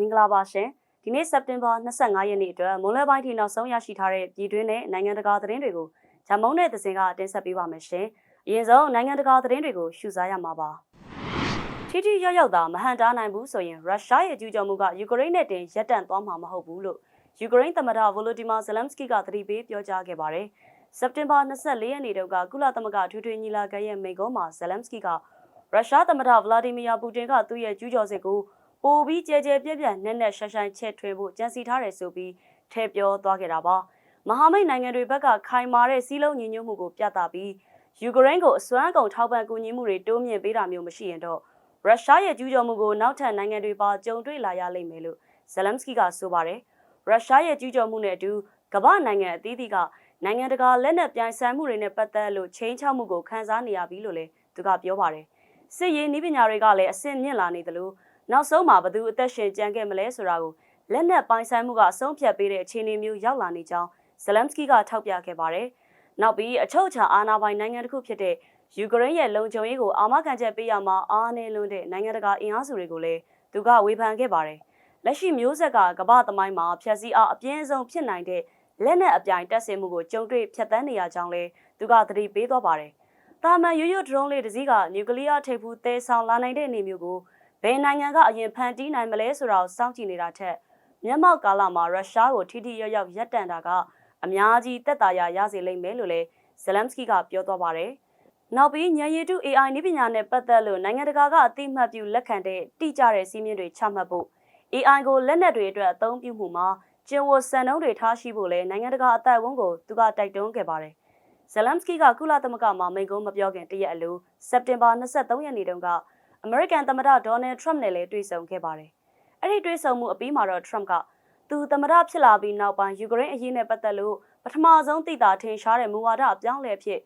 မင်္ဂလာပါရှင်ဒီနေ့စက်တင်ဘာ25ရက်နေ့အတွက်မွန်လယ်ပိုင်းထိနောက်ဆုံးရရှိထားတဲ့ပြည်တွင်းနဲ့နိုင်ငံတကာသတင်းတွေကိုဂျမုံနဲ့သစင်ကတင်ဆက်ပေးပါမယ်ရှင်အရင်ဆုံးနိုင်ငံတကာသတင်းတွေကိုရှုစားရမှာပါထိထိရောက်ရောက်သာမဟန်တားနိုင်ဘူးဆိုရင်ရုရှားရဲ့ကျူးကျော်မှုကယူကရိန်းနဲ့တင်ရပ်တန့်သွားမှာမဟုတ်ဘူးလို့ယူကရိန်းသမ္မတဗိုလိုဒီမာဇလမ်စကီကသတိပေးပြောကြားခဲ့ပါတယ်စက်တင်ဘာ24ရက်နေ့တုန်းကကုလသမဂ္ဂထွေထွေညီလာခံရဲ့မိန့်ခွန်းမှာဇလမ်စကီကရုရှားသမ္မတဗလာဒီမီယာပူတင်ကသူ့ရဲ့ကျူးကျော်စစ်ကို ပိုပြီးကြဲကြဲပြက်ပြက်နဲ့နဲ့ရှဆိုင်ချဲ့ထွေဖို့ကြံစီထားတယ်ဆိုပြီးထည့်ပြောသွားခဲ့တာပါမဟာမိတ်နိုင်ငံတွေဘက်ကခိုင်မာတဲ့စီးလုံးညီညွတ်မှုကိုပြသပြီးယူကရိန်းကိုအစွမ်းကုန်ထောက်ပံ့ကူညီမှုတွေတိုးမြင့်ပေးတာမျိုးမရှိရင်တော့ရုရှားရဲ့ကျူးကျော်မှုကိုနောက်ထပ်နိုင်ငံတွေပါကြုံတွေ့လာရလိမ့်မယ်လို့ဇလမ်စကီကဆိုပါတယ်ရုရှားရဲ့ကျူးကျော်မှုနဲ့အတူကမ္ဘာနိုင်ငံအသီးသီးကနိုင်ငံတကာလက်နက်ပြိုင်ဆိုင်မှုတွေနဲ့ပတ်သက်လို့ချိန်ချောက်မှုကိုခန်းစားနေရပြီလို့လည်းသူကပြောပါတယ်စစ်ရေးနည်းပညာတွေကလည်းအဆင့်မြင့်လာနေသလို နောက်ဆုံးမှာဘသူအသက်ရှင်ကြံခဲ့မလဲဆိုတာကိုလက်နက်ပိုင်ဆိုင်မှုကအဆုံးဖြတ်ပေးတဲ့အခြေအနေမျိုးရောက်လာနေကြောင်းဇလမ်စကီကထောက်ပြခဲ့ပါတယ်။နောက်ပြီးအချုပ်အခြာအာဏာပိုင်နိုင်ငံတစ်ခုဖြစ်တဲ့ယူကရိန်းရဲ့လုံခြုံရေးကိုအာမခံချက်ပေးရမှာအားနည်းလွန်းတဲ့နိုင်ငံတကာအင်အားစုတွေကိုလည်းသူကဝေဖန်ခဲ့ပါတယ်။လက်ရှိမျိုးဆက်ကကမ္ဘာသမိုင်းမှာဖျက်ဆီးအားအပြင်းဆုံးဖြစ်နိုင်တဲ့လက်နက်အပြိုင်တက်ဆင်မှုကိုကြုံတွေ့ဖြတ်သန်းနေရကြောင်းလည်းသူကသတိပေးသွားပါတယ်။တာမန်ရွရွဒရုန်းလေးတစ်စီးကနျူကလ িয়ার ထိပ်ဖူးတဲဆောင်လာနိုင်တဲ့အနေမျိုးကို ဘယ်နိုင်ငံကအရင်ဖန်တီးနိုင်မလဲဆိုတာကိုစောင့်ကြည့်နေတာထက်မျက်မှောက်ကာလမှာရုရှားကိုထိထိရောက်ရောက်ရပ်တန့်တာကအများကြီးတက်တာရရစေလိမ့်မယ်လို့လည်းဇလမ်စကီကပြောသွားပါတယ်။နောက်ပြီးညံရည်တု AI နည်းပညာနဲ့ပတ်သက်လို့နိုင်ငံတကာကအသိမှတ်ပြုလက်ခံတဲ့တိကျတဲ့စီးမြင့်တွေချမှတ်ဖို့ AI ကိုလက်နက်တွေအတွက်အသုံးပြုမှုမှာကျင်ဝတ်စံနှုန်းတွေထားရှိဖို့လည်းနိုင်ငံတကာအသက်အဝန်းကိုသူကတိုက်တွန်းခဲ့ပါတယ်။ဇလမ်စကီကကုလသမဂ္ဂမှာမိန့်ခွန်းမပြောခင်တရက်အလိုစက်တင်ဘာ23ရက်နေ့တုန်းက အမေရိကန်သမ္မတဒေါ်နယ်ထရမ့်နဲ့လည်းတွေ့ဆုံခဲ့ပါတယ်။အဲ့ဒီတွေ့ဆုံမှုအပြီးမှာတော့ထရမ့်ကသူသမ္မတဖြစ်လာပြီးနောက်ပိုင်းယူကရိန်းအရေးနဲ့ပတ်သက်လို့ပထမဆုံးသိတာထင်ရှားတဲ့မူဝါဒအပြောင်းလဲဖြစ်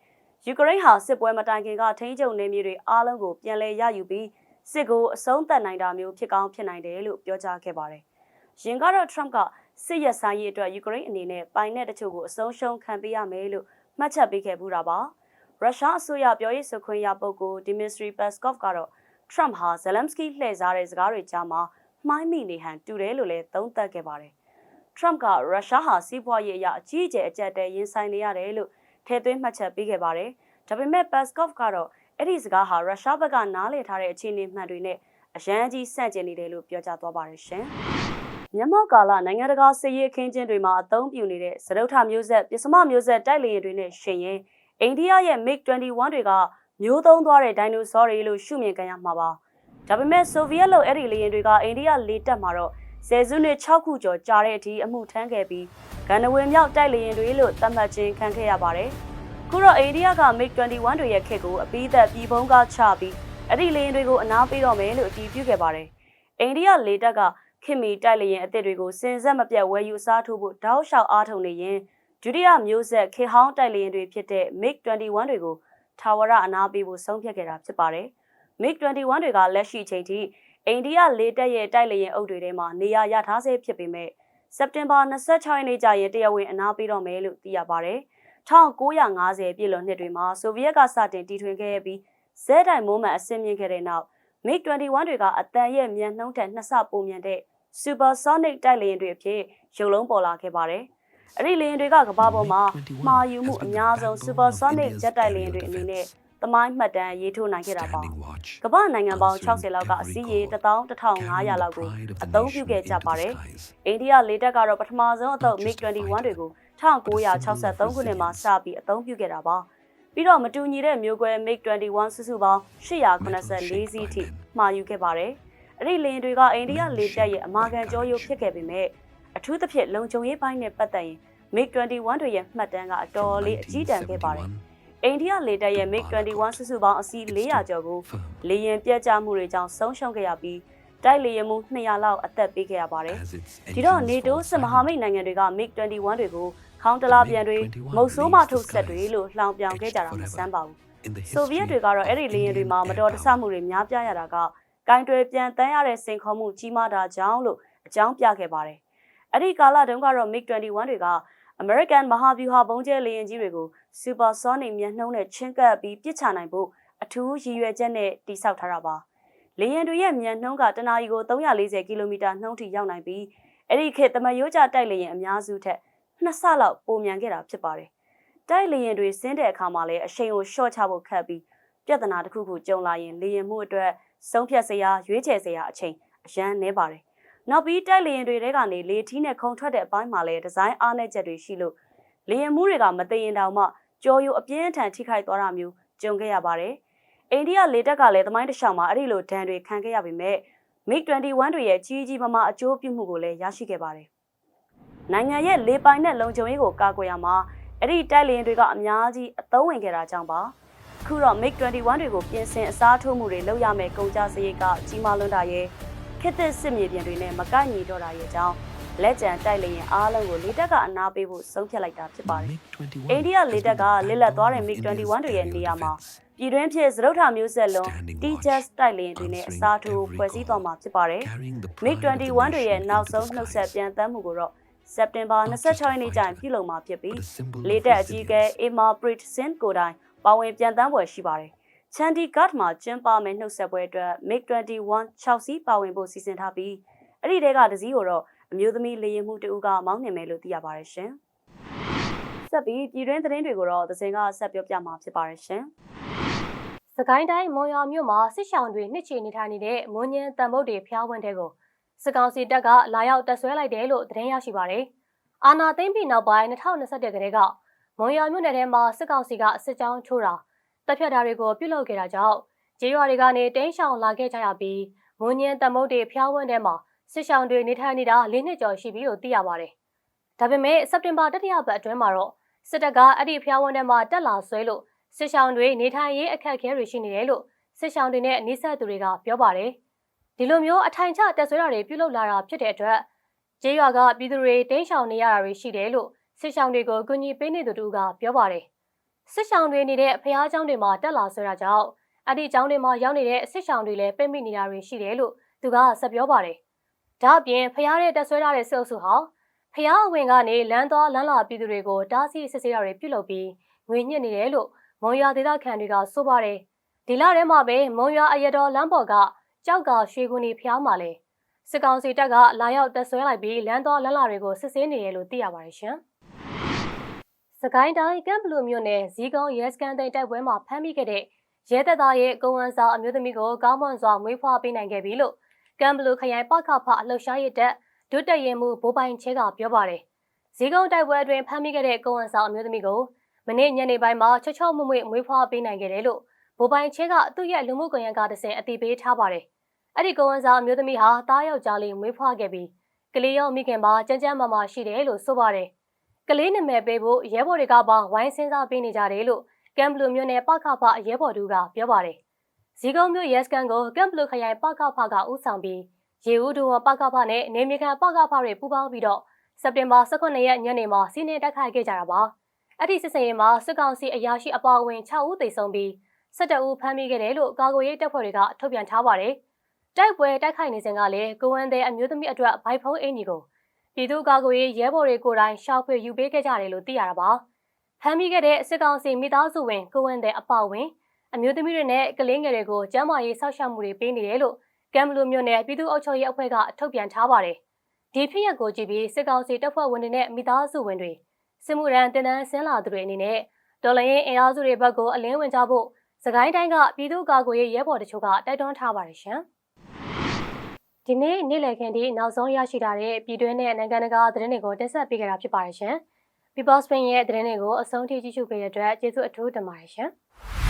ယူကရိန်းဟာစစ်ပွဲမတိုင်ခင်ကထိန်းချုပ်နေမြေတွေအားလုံးကိုပြန်လည်ရယူပြီးစစ်ကိုအဆုံးသတ်နိုင်တာမျိုးဖြစ်ကောင်းဖြစ်နိုင်တယ်လို့ပြောကြားခဲ့ပါတယ်။ရင်ကတော့ထရမ့်ကစစ်ရဆိုင်ရေးအတွက်ယူကရိန်းအနေနဲ့ပိုင်တဲ့တချို့ကိုအဆုံးရှုံးခံပေးရမယ်လို့မှတ်ချက်ပေးခဲ့ပူတာပါ။ရုရှားအစိုးရပြောရေးဆိုခွင့်ရပုဂ္ဂိုလ်ဒီမစ်ထရီပက်စကော့ဖ်ကတော့ ထရမ့်ဟာဇလမ်စကီလှည့်စားတဲ့စကားတွေကြားမှာမှိုင်းမိနေဟန်တူတယ်လို့လည်းသုံးသပ်ခဲ့ပါတယ်။ထရမ့်ကရုရှားဟာစီးပွားရေးအရအကြီးအကျယ်အကျပ်တဲရင်ဆိုင်နေရတယ်လို့ထည့်သွင်းမှတ်ချက်ပေးခဲ့ပါတယ်။ဒါပေမဲ့ပတ်စကော့ဖ်ကတော့အဲ့ဒီစကားဟာရုရှားဘက်ကနားလည်ထားတဲ့အခြေအနေမှန်တွေနဲ့အရန်ကြီးဆန့်ကျင်နေတယ်လို့ပြောကြားသွားပါတယ်ရှင်။မြန်မာကာလနိုင်ငံတကာစစ်ရေးအခင်းကျင်းတွေမှာအသုံးပြုနေတဲ့စရုပ်ထမျိုးဆက်ပစ္စမမျိုးဆက်တိုက်လေယာဉ်တွေနဲ့ရှင်ရင်အိန္ဒိယရဲ့ MiG-21 တွေက မျိုးသုံးသွားတဲ့ဒိုင်နိုဆောတွေလို့ရှုမြင်ကြရမှာပါဒါပေမဲ့ဆိုဗီယက်လိုအဲ့ဒီလေယာဉ်တွေကအိန္ဒိယလေတပ်မှာတော့ဆယ်စုနှစ်6ခုကျော်ကြာတဲ့အထိအမှုထမ်းခဲ့ပြီးဂန္ဓဝင်မြောက်တိုက်လေယာဉ်တွေလို့သတ်မှတ်ခြင်းခံခဲ့ရပါတယ်ခုတော့အိန္ဒိယက MiG-21 တွေရဲ့ခက်ကိုအပိသက်ပြည်ပုံးကချပြီးအဲ့ဒီလေယာဉ်တွေကိုအနားပေးတော့မယ်လို့အတည်ပြုခဲ့ပါတယ်အိန္ဒိယလေတပ်ကခင်မီတိုက်လေယာဉ်အသစ်တွေကိုစင်ဆက်မပြတ်ဝယ်ယူစားထိုးဖို့တောက်လျှောက်အားထုတ်နေရင်ဒုတိယမျိုးဆက်ခေဟောင်းတိုက်လေယာဉ်တွေဖြစ်တဲ့ MiG-21 တွေကို ထာဝရအနာပေးဖို့ဆုံးဖြတ်ခဲ့တာဖြစ်ပါတယ်။ MiG-21 တွေကလက်ရှိချိန်ထိအိန္ဒိယလေတပ်ရဲ့တိုက်လေယာဉ်အုပ်တွေထဲမှာနေရာရထားဆဲဖြစ်ပေမဲ့စက်တင်ဘာ26ရက်နေ့ကျရင်တရားဝင်အနာပေးတော့မယ်လို့သိရပါတယ်။1950ပြည်လွန်နှစ်တွေမှာဆိုဗီယက်ကစတင်တီထွင်ခဲ့ပြီးဇဲတိုင်မိုးမှန်အဆင့်မြင့်ခဲ့တဲ့နောက် MiG-21 တွေကအတန်ရဲ့မြန်နှုန်းထက်နှစ်ဆပိုမြန်တဲ့ Supersonic တိုက်လေယာဉ်တွေအဖြစ်ရုပ်လုံးပေါ်လာခဲ့ပါတယ်။ အဲ့ဒီလေယာဉ်တွေကကမ္ဘာပေါ်မှာမှားယူမှုအများဆုံး supersonic jet တိုက်လေယာဉ်တွေအနေနဲ့သမိုင်းမှတ်တမ်းရေးထိုးနိုင်ခဲ့တာပါကမ္ဘာနိုင်ငံပေါင်း60လောက်ကအစည်းအရေး11500လောက်ကိုအသုံးပြုခဲ့ကြပါတယ်အိန္ဒိယလေတပ်ကတော့ပထမဆုံးအသုတ် MiG-21 တွေကို1963ခုနှစ်မှာစပြီးအသုံးပြုခဲ့တာပါပြီးတော့မတူညီတဲ့မျိုးကွဲ MiG-21 စုစုပေါင်း884စီးထိမှာယူခဲ့ပါတယ်အဲ့ဒီလေယာဉ်တွေကအိန္ဒိယလေတပ်ရဲ့အမာခံကြောရိုးဖြစ်ခဲ့ပေမဲ့အထူးသဖြင့်လုံခြုံရေးပိုင်းနဲ့ပတ်သက်ရင် MiG-21 တွေရဲ့မှတ်တမ်းကအတော်လေးအကြီးတန်းခဲ့ပါတယ်။အိန္ဒိယလေတပ်ရဲ့ MiG-21 စုစုပေါင်းအစီး400ကျော်ကိုလေယာဉ်ပြတ်ကျမှုတွေကြောင့်ဆုံးရှုံးခဲ့ရပြီးတိုက်လေယာဉ်မှု200လောက်အသက်ပေးခဲ့ရပါတယ်။ဒီတော့ NATO စစ်မဟာမိတ်နိုင်ငံတွေက MiG-21 တွေကိုခေါင်းတလားပြန်တွေမုတ်ဆိုးမထုတ်ဆက်တွေလို့လှောင်ပြောင်ခဲ့ကြတာမဆန်းပါဘူး။ဆိုဗီယက်တွေကတော့အဲ့ဒီလေယာဉ်တွေမှာမတော်တဆမှုတွေများပြားရတာကကင်တွယ်ပြန်တန်းရတဲ့စိန်ခေါ်မှုကြီးမားတာကြောင့်လို့အကြောင်းပြခဲ့ပါတယ်အဲ့ဒီကာလတုန်းကတော့ MiG-21 တွေက American မဟာဗျူဟာပုံကျဲလေယာဉ်ကြီးတွေကို Supersonic မျက်နှုံးနဲ့ချင်းကပ်ပြီးပစ်ချနိုင်ဖို့အထူးရည်ရွယ်ချက်နဲ့တိစောက်ထားတာပါလေယာဉ်တွေရဲ့မြန်နှုန်းကတနာရီကို340ကီလိုမီတာနှုန်းထိရောက်နိုင်ပြီးအဲ့ဒီခေတ်တမရိုးကျတိုက်လေယာဉ်အများစုထက်နှစ်ဆလောက်ပိုမြန်ခဲ့တာဖြစ်ပါတယ်။တိုက်လေယာဉ်တွေဆင်းတဲ့အခါမှာလည်းအရှိန်ကိုရှော့ချဖို့ခက်ပြီးပြဿနာတစ်ခုခုကြုံလာရင်လေယာဉ်မှုအတွက်ဆုံးဖြတ်စရာရွေးချယ်စရာအချိန်အရန်နှဲပါတယ်။ နောက်ပြီးတိုက်လေယာဉ်တွေထဲကနေလေထီးနဲ့ခုံထွက်တဲ့အပိုင်းမှာလည်းဒီဇိုင်းအားနည်းချက်တွေရှိလို့လေယာဉ်မှုတွေကမသိရင်တောင်မှကြော်ယူအပြင်းထန်ထိခိုက်သွားတာမျိုးကြုံခဲ့ရပါတယ်။အိန္ဒိယလေတပ်ကလည်းသမိုင်းတစ်လျှောက်မှာအဲ့ဒီလိုဒဏ်တွေခံခဲ့ရပေမဲ့ MiG-21 တွေရဲ့ကြီးကြီးမားမားအကျိုးပြုမှုကိုလည်းရရှိခဲ့ပါတယ်။နိုင်ငံရဲ့လေပိုင်နဲ့လုံခြုံရေးကိုကာကွယ်ရမှာအဲ့ဒီတိုက်လေယာဉ်တွေကအများကြီးအသုံးဝင်ခဲ့တာကြောင့်ပါ။အခုတော့ MiG-21 တွေကိုပြင်ဆင်အစားထိုးမှုတွေလုပ်ရမယ်ကုန်ကြစရိတ်ကကြီးမားလွန်းတာရဲ့ ခေတ်သစ်စစ်မြေပြင်တွေနဲ့မကိုက်ညီတော့တာရဲ့အကြောင်းလက်ကျန်တိုက်လေယာဉ်အားလုံးကိုလေတပ်ကအနာပေးဖို့ဆုံးဖြတ်လိုက်တာဖြစ်ပါတယ်။အိန္ဒိယလေတပ်ကလစ်လက်သွားတဲ့ MiG-21 တွေရဲ့နေရာမှာပြည်တွင်းဖြစ်စရုပ်ထာမျိုးဆက်လုံး T-Jet တိုက်လေယာဉ်တွေနဲ့အစားထိုးဖွဲ့စည်းသွားမှာဖြစ်ပါတယ်။ MiG-21 တွေရဲ့နောက်ဆုံးနှုတ်ဆက်ပြန်တမ်းမှုကိုတော့စက်တင်ဘာ26ရက်နေ့ကျရင်ပြုလုပ်မှာဖြစ်ပြီးလေတပ်အကြီးအကဲ Emma Prit Singh ကိုယ်တိုင်ပါဝင်ပြန်တမ်းပွဲရှိပါတယ်။ Chandigarh မှာကျင်းပမယ့်နှုတ်ဆက်ပွဲအတွက် MiG-21 6စီးပါဝင်ဖို့စီစဉ်ထားပြီးအဲ့ဒီတဲကတစ်စီးကိုတော့အမျိုးသမီးလေယာဉ်မှုတဦးကမောင်းနှင်မယ်လို့သိရပါတယ်ရှင်။ဆက်ပြီးပြည်တွင်းသတင်းတွေကိုတော့သစင်ကဆက်ပြောပြမှာဖြစ်ပါတယ်ရှင်။စကိုင်းတိုင်းမွန်ရွာမြို့မှာစစ်ရှောင်းတွေနှစ်ချီနေထိုင်နေတဲ့မွန်ညင်တံမုတ်တွေဖျားဝန်းတဲ့ကိုစစ်ကောင်စီတပ်ကလာရောက်တပ်ဆွဲလိုက်တယ်လို့သတင်းရရှိပါရယ်။အာနာသိမ့်ပြီးနောက်ပိုင်း2021ကတည်းကမွန်ရွာမြို့နယ်ထဲမှာစစ်ကောင်စီကစစ်ကြောင်းထိုးတာ တပ်ဖြတ်တာတွေကိုပြုလုပ်ခဲ့တာကြောင့်ကျေးရွာတွေကနေတင်းရှောင်လာခဲ့ကြရပြီးမွန်ညင်တံမုတ်တွေဖျားဝန်းထဲမှာစစ်ရှောင်းတွေနေထိုင်နေတာ၄နှစ်ကျော်ရှိပြီလို့သိရပါတယ်။ဒါပေမဲ့စက်တင်ဘာတတိယပတ်အတွင်းမှာတော့စစ်တပ်ကအဲ့ဒီဖျားဝန်းထဲမှာတက်လာဆွဲလို့စစ်ရှောင်းတွေနေထိုင်ရေးအခက်အခဲတွေရှိနေတယ်လို့စစ်ရှောင်းတွေနဲ့နှိဆက်သူတွေကပြောပါတယ်။ဒီလိုမျိုးအထိုင်ချတက်ဆွဲတာတွေပြုလုပ်လာတာဖြစ်တဲ့အတွက်ကျေးရွာကပြည်သူတွေတင်းရှောင်နေရတာတွေရှိတယ်လို့စစ်ရှောင်းတွေကိုကူညီပေးနေသူတို့ကပြောပါတယ်။ စစ်ရှောင်းတွေနေတဲ့ဖျားเจ้าတွေမှာတက်လာဆွဲတာကြောင့်အဲ့ဒီเจ้าတွေမှာရောက်နေတဲ့စစ်ရှောင်းတွေလည်းပိတ်မိနေတာတွေရှိတယ်လို့သူကဆက်ပြောပါတယ်။ဒါအပြင်ဖျားတဲ့တက်ဆွဲထားတဲ့စစ်အုပ်စုဟာဖျားအဝင်ကနေလမ်းသွားလမ်းလာပြည်သူတွေကိုတားဆီးစစ်ဆေးတာတွေပြုလုပ်ပြီးငွေညှစ်နေတယ်လို့မွန်ရွာဒေသခံတွေကဆိုပါတယ်ဒီလထဲမှာပဲမွန်ရွာအရတော်လမ်းပေါ်ကကြောက်ကရွှေကူနီဖျားမှာလဲစစ်ကောင်စီတပ်ကလာရောက်တပ်ဆွဲလိုက်ပြီးလမ်းတော်လမ်းလာတွေကိုစစ်ဆေးနေတယ်လို့သိရပါတယ်ရှင်။ စကိုင်းတိုင်းကမ်ဘလူမြို့နယ်ဇီကုံရဲစကန်တိန်တိုက်ပွဲမှာဖမ်းမိခဲ့တဲ့ရဲတပ်သားရဲ့ကိုဝန်ဆောင်အမျိုးသမီးကိုကောင်းမွန်စွာမွေးဖွားပေးနိုင်ခဲ့ပြီလို့ကမ်ဘလူခရိုင်ပခဖအလှူရှားရတဲ့ဒုတက်ရင်မှုဘိုးပိုင်ချဲကပြောပါတယ်။ဇီကုံတိုက်ပွဲအတွင်းဖမ်းမိခဲ့တဲ့ကိုဝန်ဆောင်အမျိုးသမီးကိုမနေ့ညနေပိုင်းမှာချောချောမွမွေမွေးဖွားပေးနိုင်ခဲ့တယ်လို့ဗိုလ်ပိုင်ချင်းကသူ့ရဲ့လူမှုကွန်ရက်ကတဆင့်အတိပေးထားပါတယ်။အဲ့ဒီကိုဝန်ဆောင်အမျိုးသမီးဟာတားယောက်ျားလေးမွေးဖွားခဲ့ပြီးကလေးရောမိခင်ပါကြမ်းကြမ်းမာမာရှိတယ်လို့ဆိုပါတယ်။ ကလေးနာမည်ပေးဖို့ရဲဘော်တွေကပါဝိုင်းစင်းစားပေးနေကြတယ်လို့ကမ်ဘလူမြို့နယ်ပခဖရဲဘော်တူကပြောပါတယ်။ဇီကုံမြို့ရဲစကန်ကိုကမ်ဘလူခရိုင်ပခဖကဦးဆောင်ပြီးရေဦးဒူဝပကဖနဲ့နေမြေခံပကဖတွေပူးပေါင်းပြီးတော့စက်တင်ဘာ18ရက်ညနေမှာစီးနေတက်ခိုက်ခဲ့ကြတာပါ။အဲ့ဒီစစ်စင်ရေးမှာစစ်ကောင်စီအရာရှိအပါအဝင်6ဦးသေဆုံးပြီး12ဦးဖမ်းမိခဲ့တယ်လို့ကာကွယ်ရေးတပ်ဖွဲ့တွေကထုတ်ပြန်ထားပါတယ်။တိုက်ပွဲတိုက်ခိုက်နေစဉ်ကလည်းကိုဝန်းတဲ့အမျိုးသမီးအတွက်ဘိုက်ဖုံးအင်ကြီးကို ပြည်သူ့ကာကွယ်ရေးရဲဘော်တွေကိုယ်တိုင်ရှောက်ဖွေယူပေးခဲ့ကြတယ်လို့သိရတာပါ။ဖမ်းမိခဲ့တဲ့စစ်ကောင်စီမိသားစုဝင်ကိုဝန်းတဲ့အပါအဝင်အမျိုးသမီးတွေနဲ့ကလေးငယ်တွေကိုကျန်းမာရေးစောင့်ရှောက်မှုတွေပေးနေတယ်လို့ကမ်ဘလူမြို့နယ်ပြည်သူ့အုပ်ချုပ်ရေးအဖွဲ့ကထုတ်ပြန်ထားပါတယ်။ဒီဖြစ်ရပ်ကိုကြည့်ပြီးစစ်ကောင်စီတပ်ဖွဲ့ဝင်တွေနဲ့မိသားစုဝင်တွေစစ်မှုရန်တင်တန်းဆင်းလာသူတွေအနေနဲ့ဒေါ်လာရင်းအင်အားစုတွေဘက်ကိုအလင်းဝင်ကြဖို့စကိုင်းတိုင်းကပြည်သူ့ကာကွယ်ရေးရဲဘော်တချို့ကတိုက်တွန်းထားပါတယ်ရှင်။ ဒီနေ့နေ့လည်ခင်းဒီနောက်ဆုံးရရှိထားတဲ့ပြည်တွင်းနဲ့နိုင်ငံတကာသတင်းတွေကိုတင်ဆက်ပေးကြတာဖြစ်ပါတယ်ရှင်။ People Spin ရဲ့သတင်းတွေကိုအဆုံးထိကြည့်ရှုပေးတဲ့အတွက်ကျေးဇူးအထူးတင်ပါတယ်ရှင်။